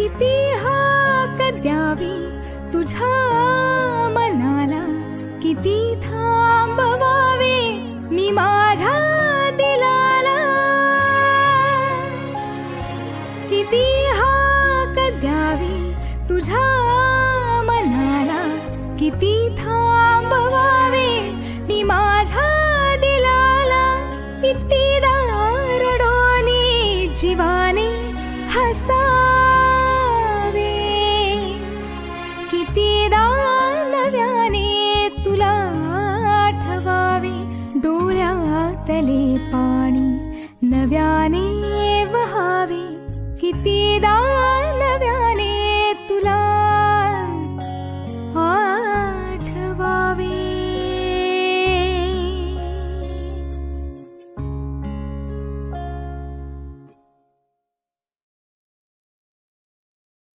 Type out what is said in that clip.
किती हाक द्यावी. तुझ्या मनाला किती थांबवावे. मी माझ्या दिलाला. किती हाक द्यावी. तुझ्या मनाला किती थांबवावे. मी माझ्या दिलाला किती दारडोनी जीवाने हसा डोळ्यातले पाणी नव्याने वहावे कितीदा